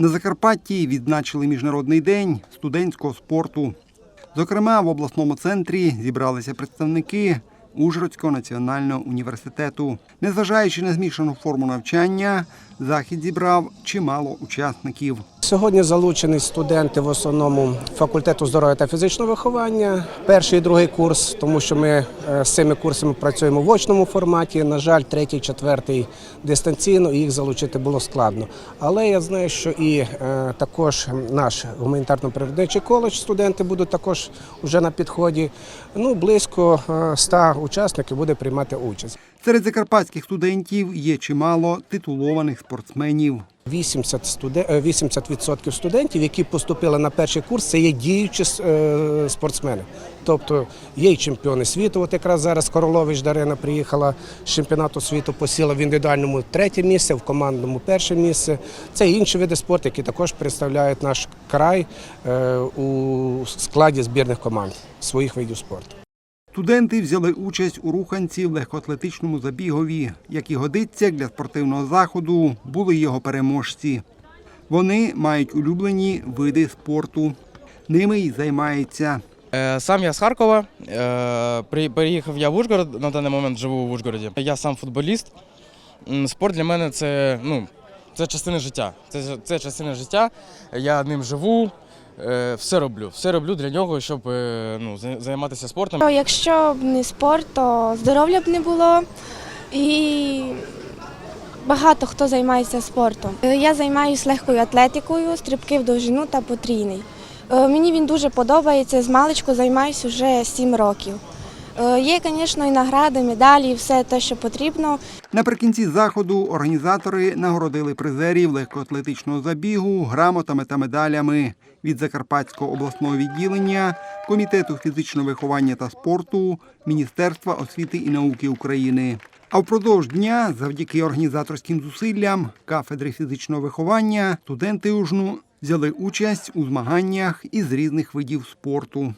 На Закарпатті відзначили Міжнародний день студентського спорту. Зокрема, в обласному центрі зібралися представники Ужгородського національного університету. Незважаючи на змішану форму навчання, захід зібрав чимало учасників. Сьогодні залучені студенти в основному факультету здоров'я та фізичного виховання, перший і другий курс, тому що ми е, з цими курсами працюємо в очному форматі. На жаль, третій, четвертий дистанційно їх залучити було складно. Але я знаю, що і е, також наш гуманітарно-природничий коледж студенти будуть також вже на підході. Ну близько е, 100 учасник і буде приймати участь. Серед закарпатських студентів є чимало титулованих спортсменів. 80 80% е, студентів, які поступили на перший курс, це є діючі е, спортсмени. Тобто є і чемпіони світу. От якраз зараз Королович Дарина приїхала з чемпіонату світу, посіла в індивідуальному третє місце, в командному перше місце. Це інші види спорту, які також представляють наш край е, у складі збірних команд своїх видів спорту. Студенти взяли участь у руханці в легкоатлетичному забігові. Як і годиться для спортивного заходу, були його переможці. Вони мають улюблені види спорту. Ними й займаються. Е, Сам я з Харкова. Е, при- Переїхав я в Ужгород, на даний момент живу в Ужгороді. Я сам футболіст. Спорт для мене це, ну, це частина життя. Це, це частина життя. Я ним живу, все роблю. Все роблю для нього, щоб е, ну, займатися спортом. Якщо б не спорт, то здоров'я б не було і багато хто займається спортом. Е, Я займаюся легкою атлетикою, стрибки в довжину та потрійний. Е, Мені він дуже подобається. З маличку займаюся вже 7 років. Е, Є, звісно, і награди, медалі, і все те, що потрібно. Наприкінці заходу організатори нагородили призерів легкоатлетичного забігу грамотами та медалями від Закарпатського обласного відділення, Комітету фізичного виховання та спорту, Міністерства освіти і науки України. А впродовж дня, завдяки організаторським зусиллям кафедри фізичного виховання, студенти УЖНУ взяли участь у змаганнях із різних видів спорту.